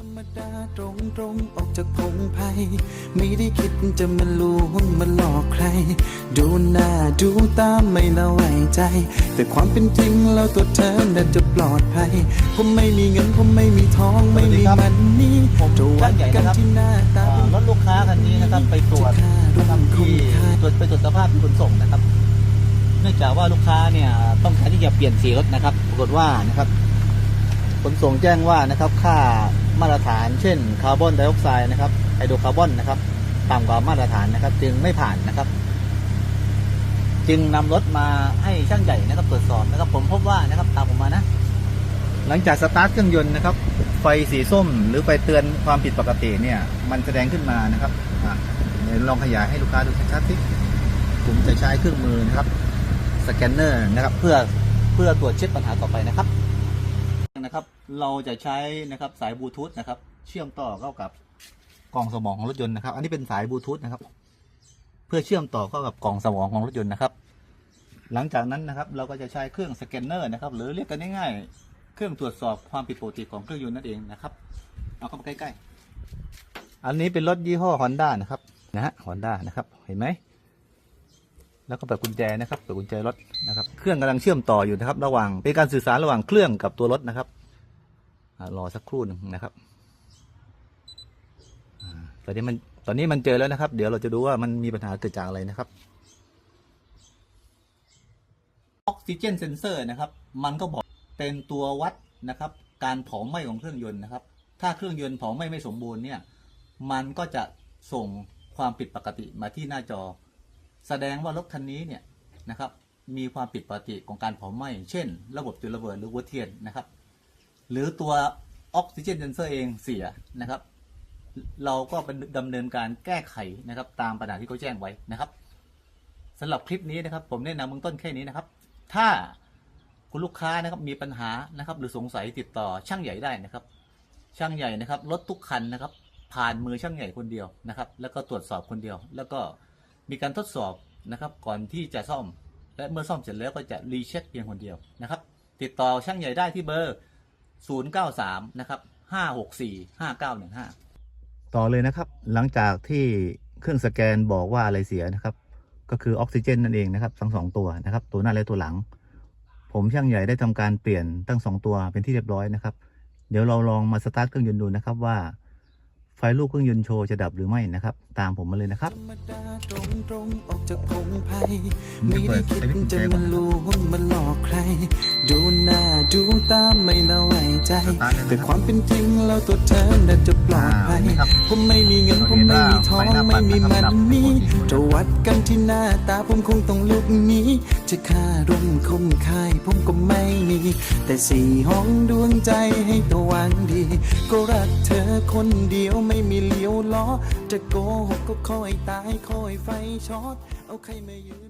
รรมดาตรงตรงๆออกจากพงไพ่ไม่ได้คิดจะมาลวงมาหลอกใคร ดูหน้าดูตามไม่ละไว้ใจ แต่ความเป็นจริงแล้วตัวเธอน่าจะปลอดภัย ผมไม่มีเงินผมไม่มีทองไม่มีมันนี่ผมจะวัดกันที่หน้าตาอ่ารถลูกค้าคันนี้นะครับไปตรวจนะครับที่ตรวจไปตรวจสภาพที่ขนส่งนะครับ เนื่องจากว่าลูกค้าเนี่ยต้องการที่จะเปลี่ยนสีรถนะครับ ปรากฏว่านะครับ ขนส่งแจ้งว่านะครับค่ามาตรฐานเช่นคาร์บอนไดออกไซด์นะครับไฮโดรคาร์บอนนะครับต่ำกว่ามาตรฐานนะครับ จึงไม่ผ่านนะครับ จึงนำรถมาให้ช่างใหญ่นะครับตรวจสอบนะครับ ผมพบว่านะครับตามผมมานะ หลังจากสตาร์ทเครื่องยนต์นะครับ ไฟสีส้มหรือไฟเตือนความผิดปกติเนี่ย มันแสดงขึ้นมานะครับอลองขยายให้ลูกค้าดูชัดๆสิผมจะใช้เครื่องมือนะครับ สแกนเนอร์นะครับ เพื่อเพื่อตรวจเช็คปัญหาต่อไปนะครับ นะครับ เราจะใช้นะครับสายบลูทูธนะครับ เชื่อมต่อเข้ากับกล่องสมองของรถยนต์นะครับ อันนี้เป็นสายบลูทูธนะครับ เพื่อเชื่อมต่อเข้ากับกล่องสมองของรถยนต์นะครับ หลังจากนั้นนะครับ เราก็จะใช้เครื่องสแกนเนอร์นะครับ หรือเรียกกันง่ายๆ เครื่องตรวจสอบความผิดปกติของเครื่องยนต์นั่นเองนะครับ เอาเข้ามาใกล้ๆ อันนี้เป็นรถยี่ห้อ Honda นะครับ นะฮะ Honda นะครับ เห็นไหม แล้วก็เปิดกุญแจนะครับเปิดกุญแจรถนะครับ เครื่องกำลังเชื่อมต่ออยู่นะครับ ระหว่างเป็นการสื่อสารระหว่างเครื่องกับตัวรถนะครับอรอสักครู่หนึ่งนะครับตอนนี้มันตอนนี้มันเจอแล้วนะครับ เดี๋ยวเราจะดูว่ามันมีปัญหาเกิดจากอะไรนะครับออกซิเจนเซนเซอร์นะครับ มันก็บอกเป็นตัววัดนะครับ การเผาไหม้ของเครื่องยนต์นะครับ ถ้าเครื่องยนต์เผาไหม้ไม่สมบูรณ์เนี่ย มันก็จะส่งความผิดปกติมาที่หน้าจอ แสดงว่ารถคันนี้เนี่ยนะครับมีความผิดปกติของการเผาไหม้ เช่น ระบบจุดระเบิดหรือวัวเทียนนะครับ หรือตัวออกซิเจนเซนเซอร์เองเสียนะครับ เราก็เป็นดำเนินการแก้ไขนะครับ ตามปัญหาที่เขาแจ้งไว้นะครับสำหรับคลิปนี้นะครับ ผมแนะนำเบื้องต้นแค่นี้นะครับ ถ้าคุณลูกค้านะครับมีปัญหานะครับ หรือสงสัยติดต่อช่างใหญ่ได้นะครับ ช่างใหญ่นะครับรถทุกคันนะครับ ผ่านมือช่างใหญ่คนเดียวนะครับ แล้วก็ตรวจสอบคนเดียว แล้วก็ มีการทดสอบนะครับก่อนที่จะซ่อม และเมื่อซ่อมเสร็จแล้วก็จะรีเช็คเพียงคนเดียวนะครับ ติดต่อช่างใหญ่ได้ที่เบอร์ 093 นะครับ564 5915 ต่อเลยนะครับ หลังจากที่เครื่องสแกนบอกว่าอะไรเสียนะครับ ก็คือออกซิเจนนั่นเองนะครับทั้งสองตัวนะครับ ตัวหน้าและตัวหลัง ผมช่างใหญ่ได้ทำการเปลี่ยนทั้งสองตัวเป็นที่เรียบร้อยนะครับ เดี๋ยวเราลองมาสตาร์ทเครื่องยนต์ดูนะครับว่า ไฟลูกเครื่องยนต์โชว์จะดับหรือไม่นะครับ ตามผมมาเลยนะครับธรรมดาตรงตรงๆออกจากพงไพ่ไม่ได้คิดจะมาลวงมาหลอกใคร ดูหน้าดูตามไม่ละไว้ใจ แต่ความเป็นจริงแล้วตัวเธอน่าจะปลอดภัยผมไม่มีเงินผมไม่มีทองไม่มีมันนี่จะวัดกันที่หน้าตาผมคงต้องลุกหนี้ จะค่าร่มคมคายผมก็ไม่มี แต่สี่ห้องดวงใจให้ตะวันดี ก็รักเธอคนเดียวไม่มีเลี้ยวล้อ จะโกหกก็คอยตายคอยไฟช็อต เอาใครมายืน